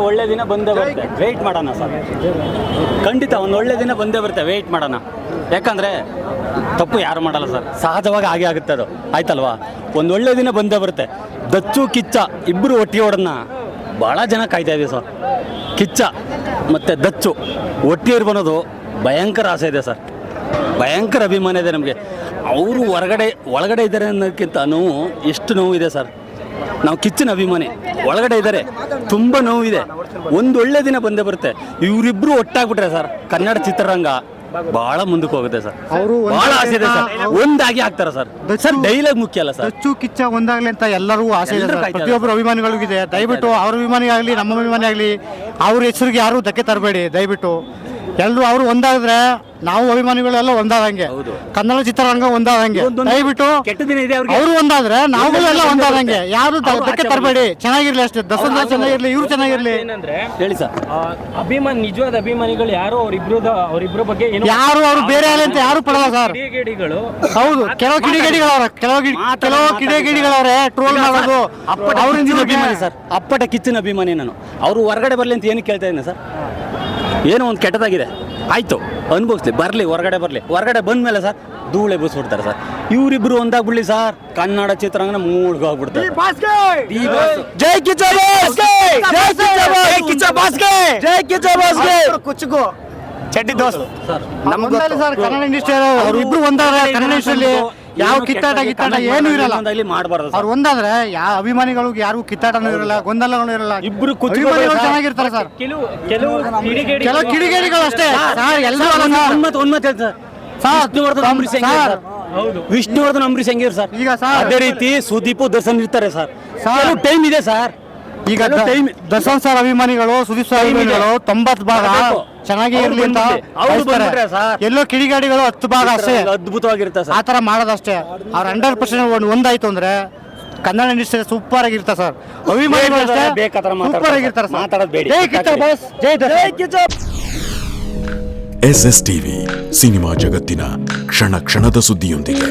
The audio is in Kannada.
ಒಳ್ಳೆ ದಿನ ಬಂದೇ ಬರುತ್ತೆ. ವೆಯ್ಟ್ ಮಾಡೋಣ ಸರ್. ಖಂಡಿತ ಒಂದು ಒಳ್ಳೆ ದಿನ ಬಂದೇ ಬರುತ್ತೆ. ವೆಯ್ಟ್ ಮಾಡೋಣ. ಯಾಕಂದರೆ ತಪ್ಪು ಯಾರು ಮಾಡಲ್ಲ ಸರ್. ಸಹಜವಾಗಿ ಹಾಗೆ ಆಗುತ್ತೆ ಅದು. ಆಯ್ತಲ್ವಾ? ಒಂದು ಒಳ್ಳೆ ದಿನ ಬಂದೇ ಬರುತ್ತೆ. ದಚ್ಚು, ಕಿಚ್ಚ ಇಬ್ಬರು ಒಟ್ಟಿಗೆ ಹೊಡೋಣ ಭಾಳ ಜನ ಕಾಯ್ತಾ ಇದೀವಿ ಸರ್. ಕಿಚ್ಚ ಮತ್ತು ದಚ್ಚು ಒಟ್ಟಿಗೆ ಇರ್ಬನ್ನೋದು ಭಯಂಕರ ಆಸೆ ಇದೆ ಸರ್. ಭಯಂಕರ ಅಭಿಮಾನ ಇದೆ ನಮಗೆ. ಅವರು ಹೊರಗಡೆ, ಒಳಗಡೆ ಇದ್ದಾರೆ ಅನ್ನೋದಕ್ಕಿಂತ ನೋವು ಎಷ್ಟು ನೋವು ಇದೆ ಸರ್. ನಾವು ಕಿಚ್ಚನ ಅಭಿಮಾನಿ. ಒಳಗಡೆ ಇದ್ದಾರೆ ತುಂಬ ನೋವಿದೆ. ಒಂದು ಒಳ್ಳೆ ದಿನ ಬಂದೇ ಬರುತ್ತೆ. ಇವರಿಬ್ರು ಒಟ್ಟಾಗ್ಬಿಟ್ರೆ ಸರ್ ಕನ್ನಡ ಚಿತ್ರರಂಗ ಬಹಳ ಮುಂದಕ್ಕೆ ಹೋಗುತ್ತೆ ಸರ್. ಅವರು ಬಹಳ ಆಸೆ ಇದೆ ಸರ್. ಒಂದಾಗಿ ಆಗ್ತಾರೆ ಸರ್. ಸರ್ ಡೈಲಾಗ್ ಮುಖ್ಯ ಅಲ್ಲ ಸರ್. ಹೆಚ್ಚು ಕಿಚ್ಚ ಒಂದಾಗ್ಲಿ ಅಂತ ಎಲ್ಲರೂ ಆಸೆ ಇದೆ ಸರ್. ಪ್ರತಿಯೊಬ್ಬರು ಅಭಿಮಾನಿಗಳಿಗಿದೆ. ದಯವಿಟ್ಟು ಅವ್ರ ಅಭಿಮಾನಿ ಆಗಲಿ ನಮ್ಮ ಅಭಿಮಾನಿ ಆಗಲಿ ಅವ್ರ ಹೆಸರಿಗೆ ಯಾರು ಧಕ್ಕೆ ತರಬೇಡಿ. ದಯವಿಟ್ಟು ಎಲ್ಲರೂ ಅವರು ಒಂದಾದ್ರೆ ನಾವು ಅಭಿಮಾನಿಗಳೆಲ್ಲ ಒಂದಾದಂಗೆ. ಹೌದು. ಕನ್ನಡ ಚಿತ್ರರಂಗ ಒಂದಾದಂಗೆ. ಒಂದೊಂದು ದಯವಿಟ್ಟು ಕೆಟ್ಟ ದಿನ ಇದೆ ಅವ್ರಿಗೆ. ಅವರು ಒಂದಾದ್ರೆ ನಾವುಗಳೆಲ್ಲ ಒಂದಾದಂಗೆ. ಯಾರು ಧಕ್ಕೆ ತರಬೇಡಿ. ಚೆನ್ನಾಗಿರ್ಲಿ ಅಷ್ಟೇ. ದಸರಾ ಚೆನ್ನಾಗಿರ್ಲಿ ಇವ್ರು ಚೆನ್ನಾಗಿರ್ಲಿ. ಏನಂದ್ರೆ ಹೇಳಿ ಸರ್. ಅಭಿಮಾನಿ ನಿಜವಾದ ಅಭಿಮಾನಿಗಳು ಯಾರು ಅವರಿಬ್ರು ಅವರಿಬ್ರು ಬಗ್ಗೆ ಏನು ಯಾರು ಅವ್ರು ಬೇರೆ ಆಗಲಿ ಅಂತ ಯಾರು ಪಡಲ್ಲ ಸರ್. ಕಿಡಿಗೇಡಿಗಳು ಹೌದು. ಕೆಲವು ಕಿಡಿಗೇಡಿಗಳವ್ರ ಕೆಲವು ಕೆಲವು ಕಿಡಿಗೇಡಿಗಳವ್ರೆ ಟ್ರೋಲ್ ಮಾಡೋದು. ಅಪ್ಪಟ ಅವ್ರಿಂದ ಅಭಿಮಾನಿ ಸರ್. ಅಪ್ಪಟ ಕಿಚ್ಚಿನ ಅಭಿಮಾನಿ ನಾನು. ಅವರು ಹೊರಗಡೆ ಬರಲಿ ಅಂತ ಏನು ಕೇಳ್ತಾ ಇದ್ದೀನಿ ಸರ್? ಏನೋ ಒಂದು ಕೆಟ್ಟದಾಗಿದೆ. ಆಯಿತು ಅನುಭವಿಸ್ಲಿ ಬರಲಿ ಹೊರಗಡೆ ಬರಲಿ. ಹೊರಗಡೆ ಬಂದ ಮೇಲೆ ಸರ್ ಧೂಳೆ ಬಸ್ಬಿಡ್ತಾರೆ ಸರ್. ಇವರಿಬ್ರು ಒಂದಾಗ್ಬಿಡ್ಲಿ ಸರ್. ಕನ್ನಡ ಚಿತ್ರರಂಗನ ಮೂಳ್ಗೋಗ್ಬಿಡ್ತಾರೆ. ಜೈ ಕಿಚ್ಚ ಜೈ ಕಿಚ್ಚ ಕುಚ್ಚುಗು. ಚಡ್ಡಿ ದೋಸ್ತ್. ಸರ್ ಕನ್ನಡ ಇಂಡಸ್ಟ್ರಿ ಅವ್ರು ಇಬ್ರು ಒಂದಾದ್ರೆ ಕನ್ನಡ ಇಂಡಸ್ಟ್ರಿಯಲ್ಲಿ ಯಾವ ಕಿತ್ತಾಟ ಕಿತ್ತಾಟ ಏನು ಇರಲ್ಲ. ಇಲ್ಲಿ ಮಾಡಬಾರ್ದು ಅವ್ರು ಒಂದಾದ್ರೆ ಯಾವ ಅಭಿಮಾನಿಗಳು ಯಾರಿಗೂ ಕಿತ್ತಾಟನೂ ಇರಲ್ಲ ಗೊಂದಲಗಳು ಇರಲ್ಲ. ಇಬ್ರು ಅಭಿಮಾನಿಗಳು. ಚೆನ್ನಾಗಿರ್ತಾರೆ ಸರ್. ಕೆಲವು ಕೆಲವು ಕಿಡಿಗೇಡಿ ಕೆಲವು ಕಿಡಿಗೇಡಿಗಳು ಅಷ್ಟೇ. ಸರ್ ಎಲ್ಲ ಒಂದ್ ಒಂದ್ ಮಾತು ಹೇಳ್ತೀನಿ sir. Sir, Vishnuvardhan Ambareesh sir. Sir. ಹೌದು ವಿಷ್ಣುವರ್ಧನ್ ಅಂಬರೀಷ್ ಹೆಂಗಿರ್ ಸರ್. ಈಗ ಸರ್. ಅದೇ ರೀತಿ ಸುದೀಪ್ ದರ್ಶನ್ ಇರ್ತಾರೆ ಸರ್. ಸರ್. ಟೈಮ್ ಇದೆ ಸರ್. ಈಗ ಟೈಮ್ ದ- time- ಸರ್ ಅಭಿಮಾನಿಗಳು ಸುದೀಪ್ ಸರ್. ಅಭಿಮಾನಿಗಳು ತೊಂಬತ್ತು ಭಾಗ ಚೆನ್ನಾಗಿ ಇರ್ಲಿ ಅಂತ ಬಯಸ್ತಾರೆ. ಎಲ್ಲೋ ಕಿಡಿಗಾಡಿಗಳು ಹತ್ತು ಭಾಗ ಅಷ್ಟೇ. ಅದ್ಭುತವಾಗಿರುತ್ತೆ ಆ ಸರ್ ಥರ ಮಾಡೋದಷ್ಟೇ. ಅವ್ರ ಹಂಡ್ರೆಡ್ ಪರ್ಸೆಂಟ್ ಒಂದು ಒಂದಾಯ್ತು ಅಂದ್ರೆ ಕನ್ನಡ ಇಂಡಸ್ಟ್ರಿ ಸೂಪರ್ ಆಗಿರ್ತಾರೆ ಸರ್. ಅಭಿಮಾನಿಗಳು ಅಷ್ಟೇ ಸೂಪರ್ ಆಗಿರ್ತಾರೆ ಸರ್. ಮಾತಾಡೋದು ಬೇಡಿ. ಜೈ ಕಿಚ್ಚ ಬಾಸ್ ಜೈ Darshan. S S TV cinema ಜಗತ್ತಿನ ಕ್ಷಣ ಕ್ಷಣದ ಸುದ್ದಿಯೊಂದಿಗೆ.